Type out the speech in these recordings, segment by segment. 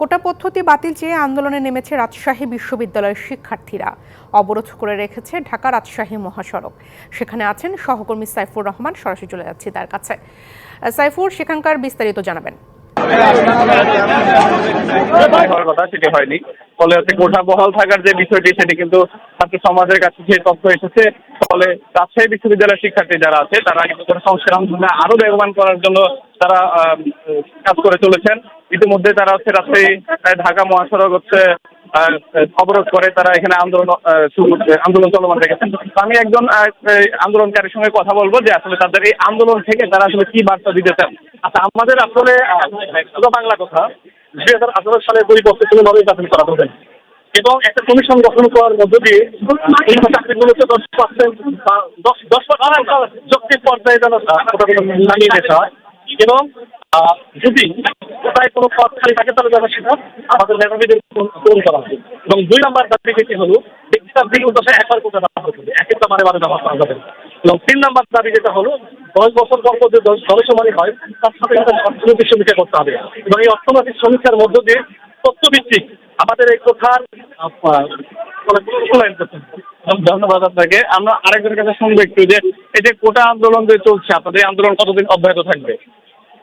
কোটা পদ্ধতি বাতিল চেয়ে আন্দোলনে নেমেছে রাজশাহী বিশ্ববিদ্যালয়ের শিক্ষার্থীরা। অবরোধ করে রেখেছে ঢাকা রাজশাহী মহাসড়ক। সেখানে আছেন সহকর্মী সাইফুর রহমান, সরাসরি চলে যাচ্ছি তার কাছে। সাইফুর, সেখানকার বিস্তারিত জানাবেন। হয়নি। ফলে হচ্ছে কোঠা বহাল থাকার যে বিষয়টি, সেটি কিন্তু ছাত্র সমাজের কাছে সেই তথ্য এসেছে, ফলে রাজশাহী বিশ্ববিদ্যালয়ের শিক্ষার্থী যারা আছে, তারা কিন্তু সংস্কার আন্দোলনে আরও বেগবান করার জন্য তারা কাজ করে চলেছেন। ইতিমধ্যে তারা হচ্ছে রাজশাহী ঢাকা মহাসড়ক হচ্ছে অবরোধ করে তারা এখানে আন্দোলন আন্দোলন চলমান রেখেছেন আমি একজন আন্দোলনকারীর সঙ্গে কথা বলব যে আসলে তাদের এই আন্দোলন থেকে তারা আসলে কি বার্তা দিতে চান। আচ্ছা আমাদের আসলে বাংলা কথা, দুই হাজার আঠারো সালে দুই পরিপক্ষে কোনোভাবেই বাতিল করা হবে এবং একটা কমিশন গঠন করার মধ্য দিয়ে চাকরিগুলোকে দশ পার্সেন্ট দশ দশ পার্সেন্ট যৌক্তিক পর্যায়ে যেন নামিয়ে দিতে হয়। এবং যদি কোথায় কোনো পদ খালি থাকে তাহলে যেন সেটা আমাদের মেধাবীদের পূরণ করা এবং দুই নম্বর দাবি যেটি হলো উদ্দেশ্যে একবার কোটা ব্যবহার করবে একের বারে করা যাবে এবং তিন নম্বর দাবি যেটা হলো, দশ বছর পর যে হয়, তার সাথে একটা অর্থনৈতিক সমীক্ষা করতে হবে। এবং এই অর্থনৈতিক সমীক্ষার মধ্য দিয়ে তথ্যভিত্তিক আমাদের এই কোথার মানে ধন্যবাদ আপনাকে। আমরা আরেকজনের কাছে শুনব একটু যে, এই যে কোটা আন্দোলন যে চলছে, আপনাদের আন্দোলন কতদিন অব্যাহত থাকবে?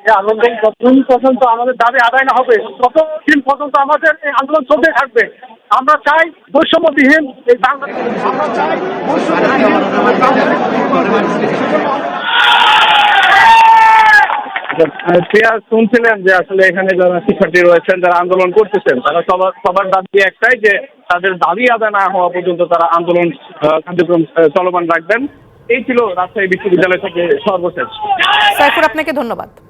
এই আন্দোলন যতদিন পর্যন্ত আমাদের দাবি আদায় না হবে ততদিন পর্যন্ত আমাদের এই আন্দোলন চলতে থাকবে। আমরা চাই বৈষম্যবিহীন এই বাংলাদেশ। আমরা চাই প্রিয়া শুনছিলেন যে আসলে এখানে যারা শিক্ষার্থী রয়েছেন যারা আন্দোলন করতেছেন তারা সবার সবার দাবি একটাই যে তাদের দাবি আদায় না হওয়া পর্যন্ত তারা আন্দোলন আহ, কার্যক্রম চলমান রাখবেন। এই ছিল রাজশাহী বিশ্ববিদ্যালয় থেকে সর্বশেষ। সাইফুর আপনাকে ধন্যবাদ।